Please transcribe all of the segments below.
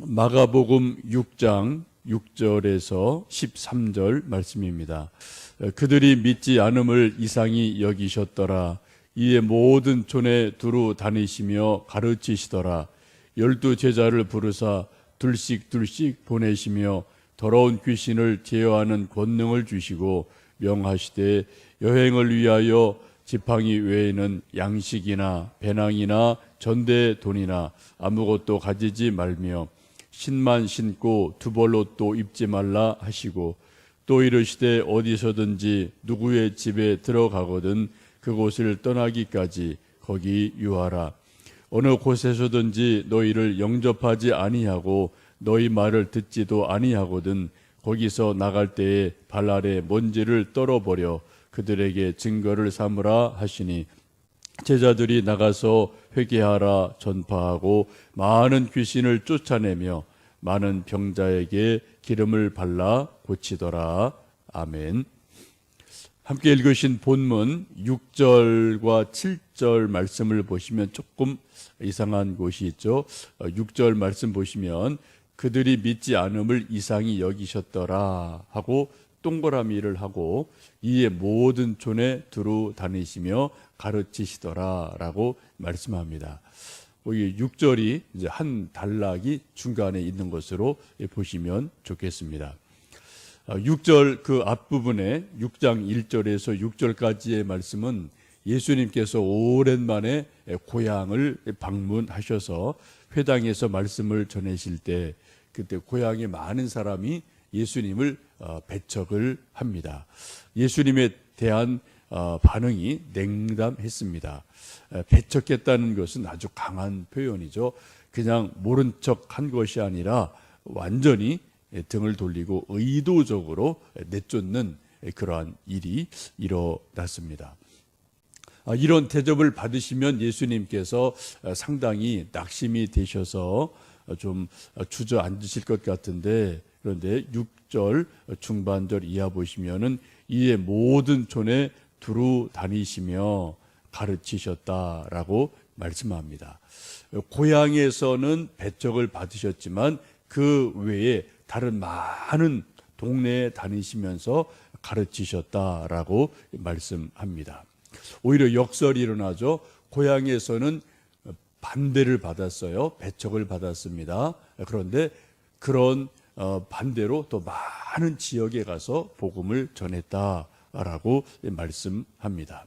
마가복음 6장 6절에서 13절 말씀입니다. 그들이 믿지 않음을 이상히 여기셨더라. 이에 모든 촌에 두루 다니시며 가르치시더라. 열두 제자를 부르사 둘씩 둘씩 보내시며 더러운 귀신을 제어하는 권능을 주시고 명하시되 여행을 위하여 지팡이 외에는 양식이나 배낭이나 전대 돈이나 아무것도 가지지 말며 신만 신고 두 벌로 또 입지 말라 하시고 또 이르시되 어디서든지 누구의 집에 들어가거든 그곳을 떠나기까지 거기 유하라. 어느 곳에서든지 너희를 영접하지 아니하고 너희 말을 듣지도 아니하거든 거기서 나갈 때에 발 아래 먼지를 떨어버려 그들에게 증거를 삼으라 하시니 제자들이 나가서 회개하라 전파하고 많은 귀신을 쫓아내며 많은 병자에게 기름을 발라 고치더라. 아멘. 함께 읽으신 본문 6절과 7절 말씀을 보시면 조금 이상한 곳이 있죠. 6절 말씀 보시면 그들이 믿지 않음을 이상히 여기셨더라 하고 동그라미 를 하고 이에 모든 촌에 두루 다니시며 가르치시더라라고 말씀합니다. 이 6절이 이제 한 단락이 중간에 있는 것으로 보시면 좋겠습니다. 6절 그 앞부분에 6장 1절에서 6절까지의 말씀은 예수님께서 오랜만에 고향을 방문하셔서 회당에서 말씀을 전하실 때 그때 고향에 많은 사람이 예수님을 어, 배척을 합니다. 예수님에 대한 어, 반응이 냉담했습니다. 배척했다는 것은 아주 강한 표현이죠. 그냥 모른 척 한 것이 아니라 완전히 등을 돌리고 의도적으로 내쫓는 그러한 일이 일어났습니다. 아, 이런 대접을 받으시면 예수님께서 상당히 낙심이 되셔서 좀 주저앉으실 것 같은데 그런데 6절 중반절 이하 보시면은 이에 모든 촌에 두루 다니시며 가르치셨다라고 말씀합니다. 고향에서는 배척을 받으셨지만 그 외에 다른 많은 동네에 다니시면서 가르치셨다라고 말씀합니다. 오히려 역설이 일어나죠. 고향에서는 반대를 받았어요. 배척을 받았습니다. 그런데 그런 어, 반대로 또 많은 지역에 가서 복음을 전했다라고 말씀합니다.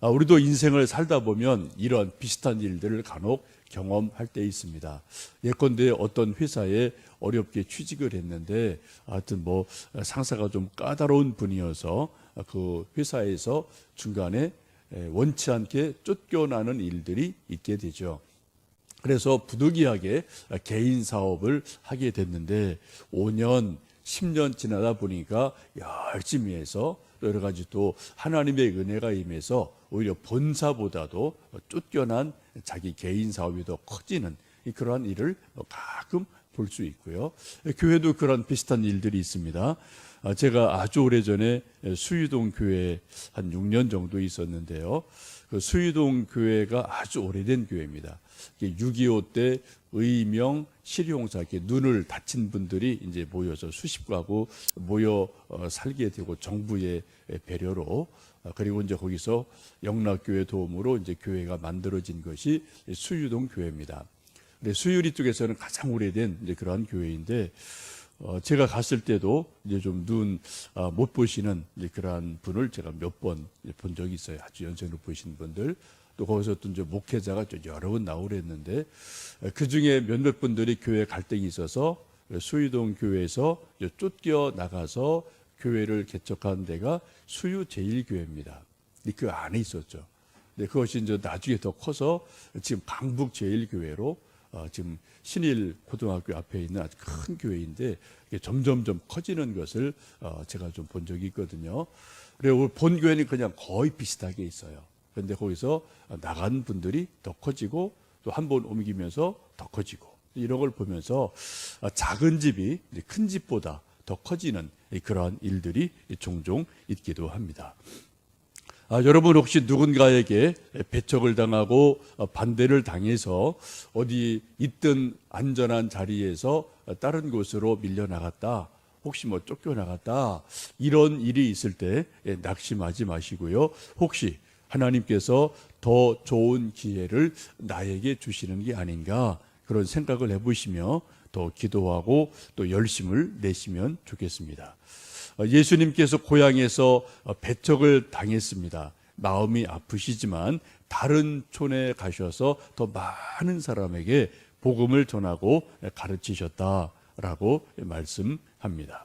아, 우리도 인생을 살다 보면 이런 비슷한 일들을 간혹 경험할 때 있습니다. 예컨대 어떤 회사에 어렵게 취직을 했는데 하여튼 뭐 상사가 좀 까다로운 분이어서 그 회사에서 중간에 원치 않게 쫓겨나는 일들이 있게 되죠. 그래서 부득이하게 개인 사업을 하게 됐는데 5년, 10년 지나다 보니까 열심히 해서 여러 가지 또 하나님의 은혜가 임해서 오히려 본사보다도 쫓겨난 자기 개인 사업이 더 커지는 그러한 일을 가끔 볼 수 있고요. 교회도 그런 비슷한 일들이 있습니다. 아, 제가 아주 오래 전에 수유동 교회 한 6년 정도 있었는데요. 그 수유동 교회가 아주 오래된 교회입니다. 6.25 때 의명 실용사 이렇게 눈을 다친 분들이 이제 모여서 수십 가구 모여 어, 살게 되고 정부의 배려로 어, 그리고 이제 거기서 영락교회 도움으로 이제 교회가 만들어진 것이 수유동 교회입니다. 근데 수유리 쪽에서는 가장 오래된 이제 그러한 교회인데 어, 제가 갔을 때도 이제 좀 눈못 보시는 이제 그러한 분을 제가 몇 번 본 적이 있어요. 아주 연세로 보이신 분들. 또 거기서 또 이제 목회자가 여러 번 나오랬는데 그 중에 몇몇 분들이 교회 갈등이 있어서 수유동 교회에서 쫓겨 나가서 교회를 개척한 데가 수유 제일교회입니다. 그 안에 있었죠. 근데 그것이 이제 나중에 더 커서 지금 강북 제일교회로 어, 지금 신일 고등학교 앞에 있는 아주 큰 교회인데 점점점 커지는 것을 어, 제가 좀 본 적이 있거든요. 그리고 본 교회는 그냥 거의 비슷하게 있어요. 그런데 거기서 나간 분들이 더 커지고 또 한 번 옮기면서 더 커지고 이런 걸 보면서 작은 집이 큰 집보다 더 커지는 그러한 일들이 종종 있기도 합니다. 아, 여러분 혹시 누군가에게 배척을 당하고 어, 반대를 당해서 어디 있든 안전한 자리에서 다른 곳으로 밀려나갔다. 혹시 뭐 쫓겨나갔다. 이런 일이 있을 때 예, 낙심하지 마시고요. 혹시 하나님께서 더 좋은 기회를 나에게 주시는 게 아닌가 그런 생각을 해보시며 더 기도하고 또 열심을 내시면 좋겠습니다. 어, 예수님께서 고향에서 어, 배척을 당했습니다. 마음이 아프시지만 다른 촌에 가셔서 더 많은 사람에게 복음을 전하고 가르치셨다라고 말씀합니다.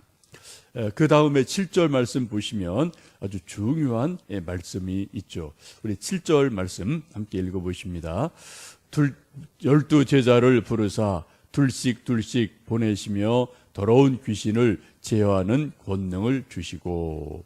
그 다음에 7절 말씀 보시면 아주 중요한 예, 말씀이 있죠. 우리 7절 말씀 함께 읽어보십니다. 둘, 열두 제자를 부르사 둘씩 둘씩 보내시며 더러운 귀신을 제어하는 권능을 주시고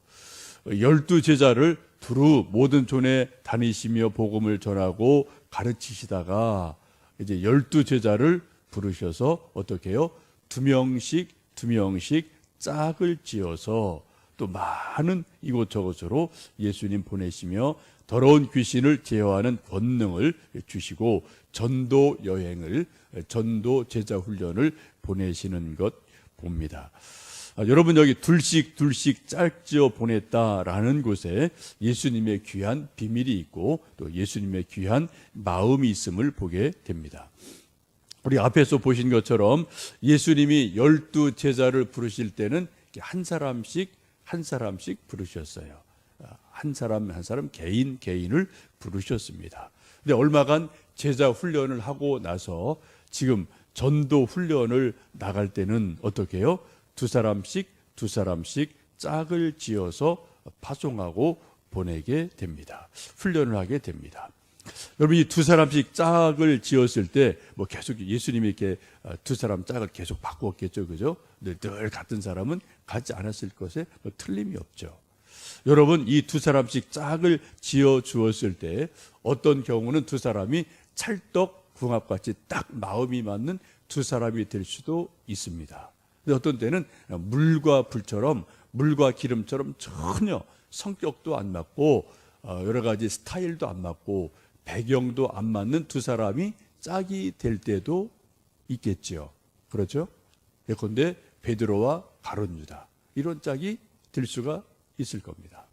열두 제자를 두루 모든 촌에 다니시며 복음을 전하고 가르치시다가 이제 열두 제자를 부르셔서 어떻게 해요? 두 명씩 두 명씩 짝을 지어서 또 많은 이곳저곳으로 예수님 보내시며 더러운 귀신을 제어하는 권능을 주시고 전도 여행을 전도 제자 훈련을 보내시는 것 봅니다. 아, 여러분 여기 둘씩 둘씩 짝지어 보냈다라는 곳에 예수님의 귀한 비밀이 있고 또 예수님의 귀한 마음이 있음을 보게 됩니다. 우리 앞에서 보신 것처럼 예수님이 열두 제자를 부르실 때는 한 사람씩 한 사람씩 부르셨어요. 아, 한 사람 한 사람 개인 개인을 부르셨습니다. 근데 얼마간 제자 훈련을 하고 나서 지금 전도 훈련을 나갈 때는 어떻게 해요? 두 사람씩 두 사람씩 짝을 지어서 파송하고 보내게 됩니다. 훈련을 하게 됩니다. 여러분 이 두 사람씩 짝을 지었을 때 뭐 계속 예수님이 이렇게 어, 두 사람 짝을 계속 바꾸었겠죠, 그죠? 늘, 늘 같은 사람은 가지 않았을 것에 뭐 틀림이 없죠. 여러분 이 두 사람씩 짝을 지어 주었을 때 어떤 경우는 두 사람이 찰떡 궁합같이 딱 마음이 맞는 두 사람이 될 수도 있습니다. 근데 어떤 때는 물과 불처럼 물과 기름처럼 전혀 성격도 안 맞고 어, 여러 가지 스타일도 안 맞고 배경도 안 맞는 두 사람이 짝이 될 때도 있겠지요. 그렇죠? 예컨대 베드로와 가론 유다 이런 짝이 될 수가 있을 겁니다.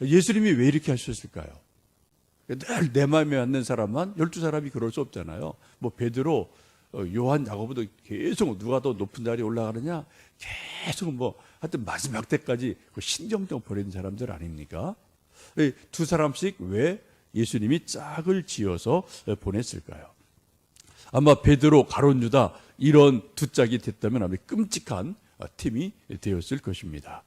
예수님이 왜 이렇게 하셨을까요? 늘 내 마음에 맞는 사람만 열두 사람이 그럴 수 없잖아요. 뭐 베드로, 어, 요한, 야고보도 계속 누가 더 높은 자리에 올라가느냐 계속 뭐 하여튼 마지막 때까지 그 신경정 버리는 사람들 아닙니까? 두 사람씩 왜 예수님이 짝을 지어서 보냈을까요? 아마 베드로, 가론, 유다 이런 두 짝이 됐다면 아마 끔찍한 팀이 되었을 것입니다.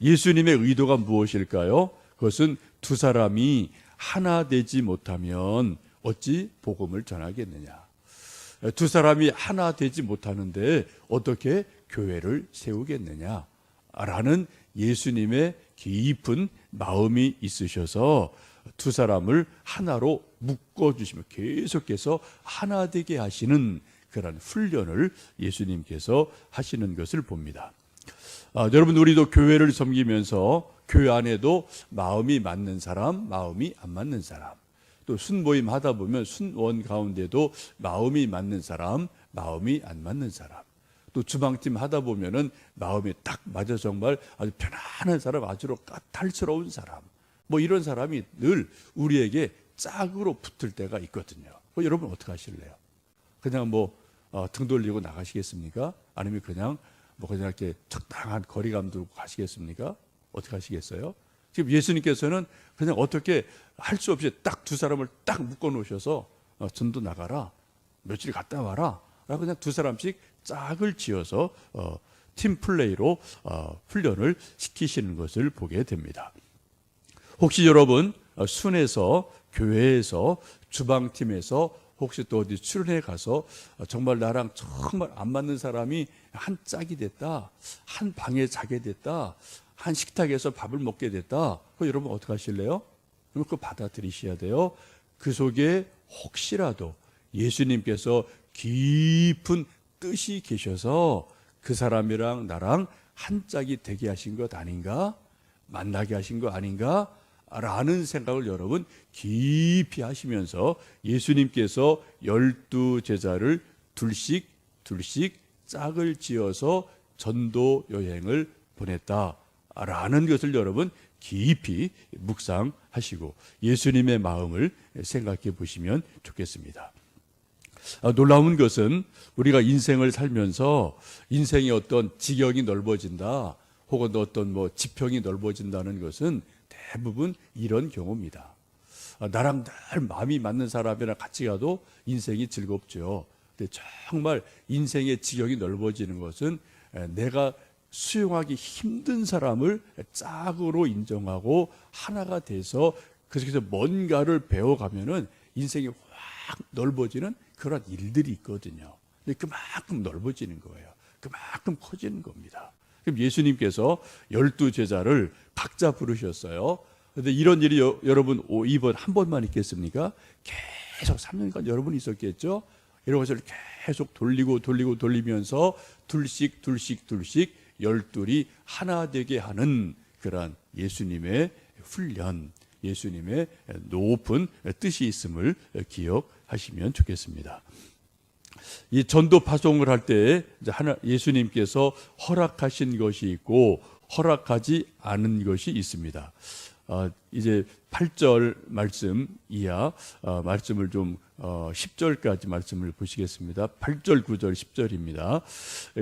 예수님의 의도가 무엇일까요? 그것은 두 사람이 하나 되지 못하면 어찌 복음을 전하겠느냐. 두 사람이 하나 되지 못하는데 어떻게 교회를 세우겠느냐. 라는 예수님의 깊은 마음이 있으셔서 두 사람을 하나로 묶어 주시며 계속해서 하나 되게 하시는 그런 훈련을 예수님께서 하시는 것을 봅니다. 아, 여러분 우리도 교회를 섬기면서 교회 안에도 마음이 맞는 사람, 마음이 안 맞는 사람, 또 순모임 하다 보면 순원 가운데도 마음이 맞는 사람, 마음이 안 맞는 사람, 또 주방팀 하다 보면은 마음이 딱 맞아 정말 아주 편안한 사람, 아주 까탈스러운 사람, 뭐 이런 사람이 늘 우리에게 짝으로 붙을 때가 있거든요. 뭐 여러분 어떻게 하실래요? 그냥 뭐 어, 등 돌리고 나가시겠습니까? 아니면 그냥 뭐 그냥 이렇게 적당한 거리감 두고 가시겠습니까? 어떻게 하시겠어요? 지금 예수님께서는 그냥 어떻게 할 수 없이 딱 두 사람을 딱 묶어 놓으셔서 어, 전도 나가라 며칠 갔다 와라 라고 그냥 두 사람씩 짝을 지어서 어, 팀 플레이로 어, 훈련을 시키시는 것을 보게 됩니다. 혹시 여러분 어, 순에서 교회에서 주방팀에서 혹시 또 어디 출연해 가서 어, 정말 나랑 정말 안 맞는 사람이 한 짝이 됐다. 한 방에 자게 됐다. 한 식탁에서 밥을 먹게 됐다. 그 여러분 어떻게 하실래요? 그럼 그거 받아들이셔야 돼요. 그 속에 혹시라도 예수님께서 깊은 뜻이 계셔서 그 사람이랑 나랑 한 짝이 되게 하신 것 아닌가? 만나게 하신 거 아닌가? 라는 생각을 여러분 깊이 하시면서 예수님께서 열두 제자를 둘씩 둘씩 짝을 지어서 전도 여행을 보냈다라는 것을 여러분 깊이 묵상하시고 예수님의 마음을 생각해 보시면 좋겠습니다. 아, 놀라운 것은 우리가 인생을 살면서 인생의 어떤 지경이 넓어진다 혹은 어떤 뭐 지평이 넓어진다는 것은 대부분 이런 경우입니다. 아, 나랑 늘 마음이 맞는 사람이랑 같이 가도 인생이 즐겁죠. 근데 정말 인생의 지경이 넓어지는 것은 에, 내가 수용하기 힘든 사람을 짝으로 인정하고 하나가 돼서 그래서 뭔가를 배워가면은 인생이 확 넓어지는 그런 일들이 있거든요. 근데 그만큼 넓어지는 거예요. 그만큼 커지는 겁니다. 그럼 예수님께서 열두 제자를 각자 부르셨어요. 근데 이런 일이 여, 여러분 오, 이번 한 번만 있겠습니까? 계속 3년간 여러분이 있었겠죠? 이런 것을 계속 돌리고 돌리고 돌리면서 둘씩 둘씩 둘씩 열둘이 하나 되게 하는 그러한 예수님의 훈련, 예수님의 높은 뜻이 있음을 기억하시면 좋겠습니다. 이 전도 파송을 할 때 하나 예수님께서 허락하신 것이 있고 허락하지 않은 것이 있습니다. 어, 이제 8절 말씀 이하 어, 말씀을 좀 어, 10절까지 말씀을 보시겠습니다. 8절, 9절, 10절입니다.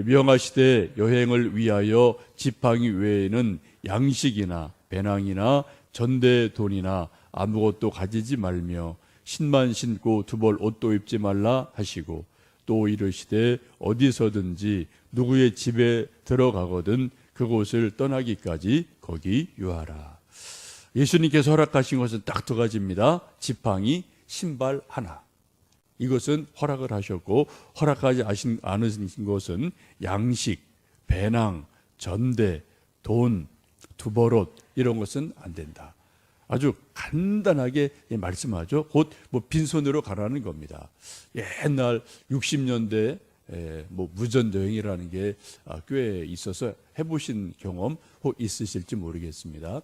명하시되 여행을 위하여 지팡이 외에는 양식이나 배낭이나 전대 돈이나 아무것도 가지지 말며 신만 신고 두 벌 옷도 입지 말라 하시고 또 이르시되 어디서든지 누구의 집에 들어가거든 그곳을 떠나기까지 거기 유하라. 예수님께서 허락하신 것은 딱 두 가지입니다. 지팡이, 신발 하나. 이것은 허락을 하셨고 허락하지 않으신 것은 양식, 배낭, 전대, 돈, 두버릇 이런 것은 안 된다. 아주 간단하게 말씀하죠. 곧 뭐 빈손으로 가라는 겁니다. 옛날 60년대 뭐 무전 여행이라는 게 아, 꽤 있어서 해보신 경험 혹 있으실지 모르겠습니다.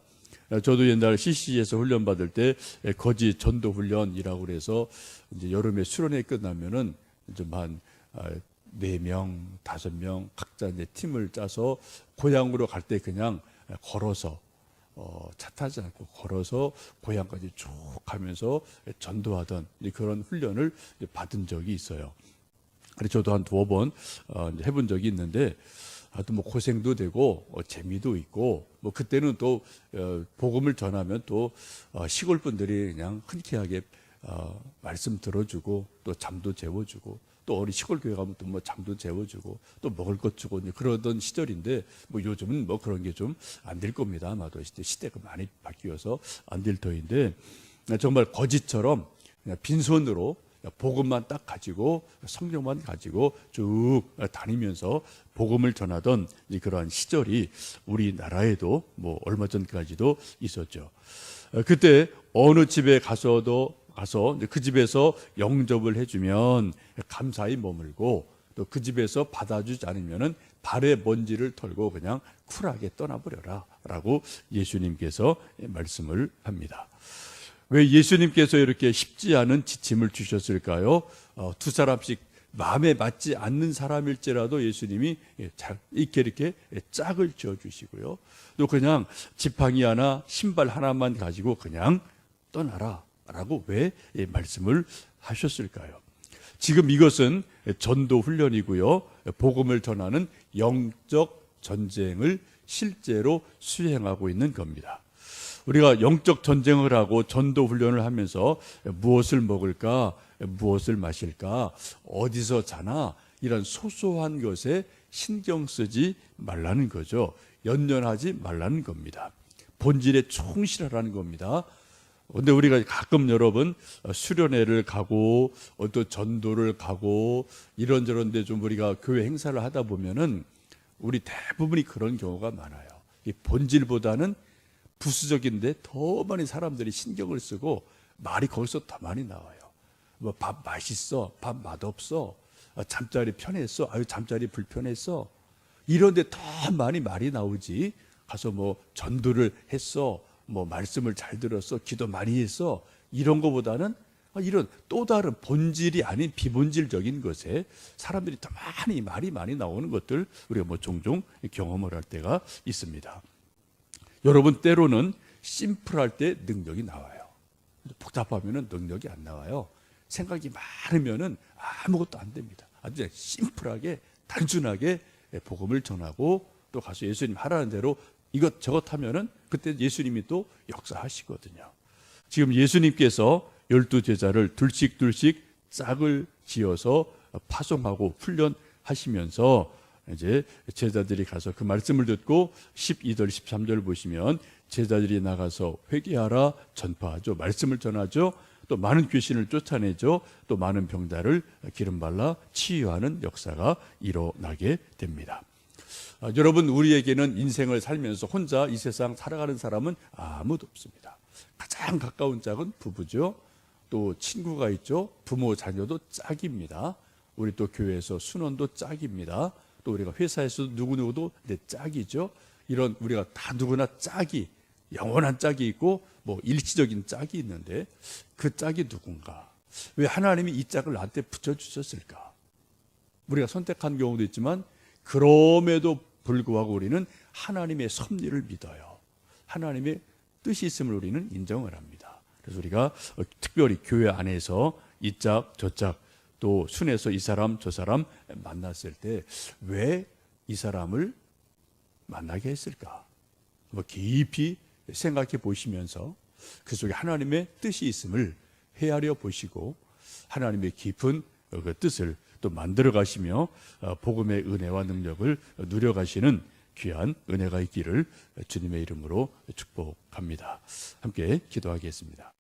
저도 옛날 CC에서 훈련 받을 때 거지 전도 훈련이라고 그래서 이제 여름에 수련회 끝나면은 좀한 네 명, 다섯 명 각자 이제 팀을 짜서 고향으로 갈 때 그냥 걸어서 어, 차 타지 않고 걸어서 고향까지 쭉 가면서 전도하던 그런 훈련을 받은 적이 있어요. 그래서 저도 한 두어 번 어, 해본 적이 있는데 하여튼 뭐 고생도 되고 어, 재미도 있고 뭐 그때는 또 어, 복음을 전하면 또 어, 시골 분들이 그냥 흔쾌하게 어, 말씀 들어주고 또 잠도 재워주고 또 어린 시골 교회 가면 또 뭐 잠도 재워주고 또 먹을 것 주고 그러던 시절인데 뭐 요즘은 뭐 그런 게 좀 안 될 겁니다 아마도 시대 시대가 많이 바뀌어서 안 될 터인데 정말 거짓처럼 빈손으로 복음만 딱 가지고 성경만 가지고 쭉 다니면서 복음을 전하던 그러한 시절이 우리나라에도 뭐 얼마 전까지도 있었죠. 그때 어느 집에 가서도 가서 그 집에서 영접을 해주면 감사히 머물고 또 그 집에서 받아주지 않으면은 발에 먼지를 털고 그냥 쿨하게 떠나버려라라고 예수님께서 말씀을 합니다. 왜 예수님께서 이렇게 쉽지 않은 지침을 주셨을까요? 어, 두 사람씩 마음에 맞지 않는 사람일지라도 예수님이 예, 이렇게 이렇게 짝을 지어 주시고요. 또 그냥 지팡이 하나, 신발 하나만 가지고 그냥 떠나라 라고 왜 말씀을 하셨을까요? 지금 이것은 전도 훈련이고요. 복음을 전하는 영적 전쟁을 실제로 수행하고 있는 겁니다. 우리가 영적 전쟁을 하고 전도 훈련을 하면서 무엇을 먹을까, 무엇을 마실까, 어디서 자나 이런 소소한 것에 신경 쓰지 말라는 거죠. 연연하지 말라는 겁니다. 본질에 충실하라는 겁니다. 근데 우리가 가끔 여러분 수련회를 가고 어떤 전도를 가고 이런저런 데 좀 우리가 교회 행사를 하다 보면은 우리 대부분이 그런 경우가 많아요. 이 본질보다는 부수적인데 더 많이 사람들이 신경을 쓰고 말이 거기서 더 많이 나와요. 뭐 밥 맛있어, 밥 맛없어, 아, 잠자리 편했어, 아유 잠자리 불편했어. 이런데 더 많이 말이 나오지. 가서 뭐 전도를 했어, 뭐 말씀을 잘 들었어, 기도 많이 했어 이런 거보다는 아, 이런 또 다른 본질이 아닌 비본질적인 것에 사람들이 더 많이 말이 많이 나오는 것들 우리가 뭐 종종 경험을 할 때가 있습니다. 여러분 때로는 심플할 때 능력이 나와요. 복잡하면은 능력이 안 나와요. 생각이 많으면은 아무것도 안 됩니다. 아주 심플하게 단순하게 복음을 전하고 또 가서 예수님 하라는 대로 이것 저것 하면은 그때 예수님이 또 역사하시거든요. 지금 예수님께서 열두 제자를 둘씩 둘씩 짝을 지어서 파송하고 훈련하시면서 이제 제자들이 가서 그 말씀을 듣고 12절 13절 보시면 제자들이 나가서 회개하라 전파하죠. 말씀을 전하죠. 또 많은 귀신을 쫓아내죠. 또 많은 병자를 기름 발라 치유하는 역사가 일어나게 됩니다. 아, 여러분 우리에게는 인생을 살면서 혼자 이 세상 살아가는 사람은 아무도 없습니다. 가장 가까운 짝은 부부죠. 또 친구가 있죠. 부모 자녀도 짝입니다. 우리 또 교회에서 순원도 짝입니다. 또 우리가 회사에서 누구누구도 내 짝이죠. 이런 우리가 다 누구나 짝이 영원한 짝이 있고 뭐 일시적인 짝이 있는데 그 짝이 누군가? 왜 하나님이 이 짝을 나한테 붙여 주셨을까? 우리가 선택한 경우도 있지만 그럼에도 불구하고 우리는 하나님의 섭리를 믿어요. 하나님의 뜻이 있음을 우리는 인정을 합니다. 그래서 우리가 특별히 교회 안에서 이 짝, 저 짝, 또 순에서 이 사람, 저 사람 만났을 때 왜 이 사람을 만나게 했을까? 뭐 깊이 생각해 보시면서 그 속에 하나님의 뜻이 있음을 헤아려 보시고 하나님의 깊은 그 뜻을 또 만들어 가시며 어, 복음의 은혜와 능력을 누려 가시는 귀한 은혜가 있기를 주님의 이름으로 축복합니다. 함께 기도하겠습니다.